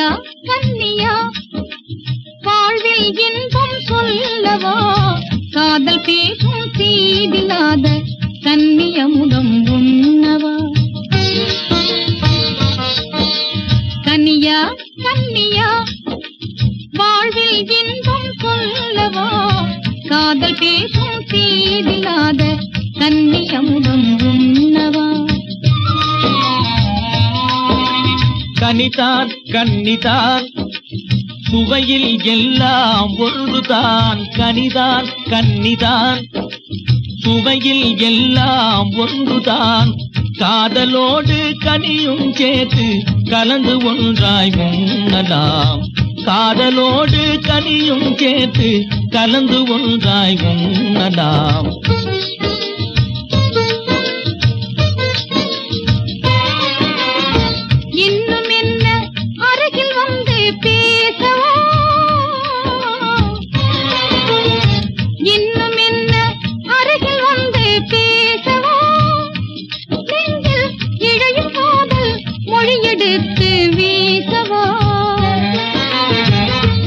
கன்னியா கன்னியா வாழ்வில் இன்பம் சொல்லவா? காதல் பேசும் தீதில்லாத கன்னிய முகம் உண்ணவா? கன்னியா கன்னியா வாழ்வில் இன்பம் சொல்லவா? காதல் பேசும் தீதில்லாத கன்னிய முகம் உண்ணவா? கனிதான் கன்னிதான் சுவையில் எல்லாம் ஒன்றுதான் கனிதான் கன்னிதான் சுவையில் எல்லாம் ஒன்றுதான் காதலோடு கனியும் சேர்த்து கலந்து ஒன்றாய் உண்ணலாம். காதலோடு கனியும் சேர்த்து கலந்து ஒன்றாய் உண்ணலாம்.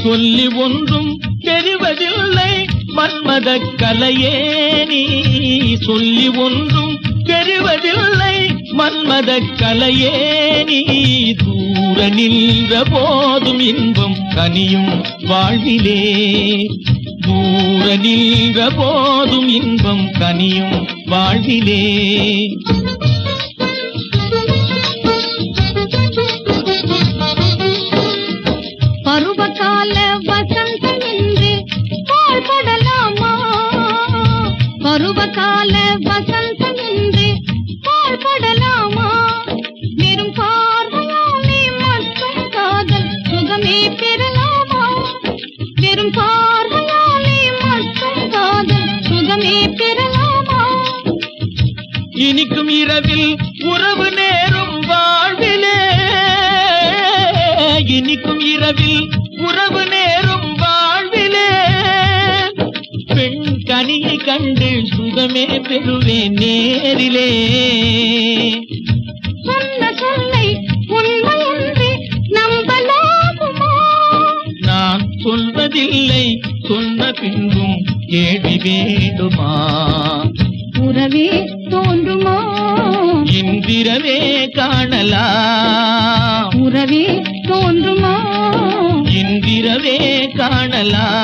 சொல்லி ஒன்றும் தெரிவதில்லை மன்மத கலையே நீ. சொல்லி ஒன்றும் தெரிவதில்லை மன்மத கலையே நீ. தூர நின்ற போதும் இன்பம் கனியும் வாழ்விலே. தூர நின்ற போதும் இன்பம் கனியும் வாழ்விலே. இனிக்கும் இரவில் உறவு நேரும் வாழ்விலே. இனிக்கும் இரவில் உறவு நேரும் வாழ்விலே. பெண் கனியை கண்டு சுகமே பெறுவேன் நேரிலே. சொன்ன சொல்லை உண்மை என்று நம்பலாகுமா? நான் சொல்வதில்லை சொன்ன பின்பும் கேள்வி வேண்டுமா? உறவே தோன்றுமா? இந்திரவே காணலாம். உறவே தோன்றுமா? இந்திரவே காணலாம்.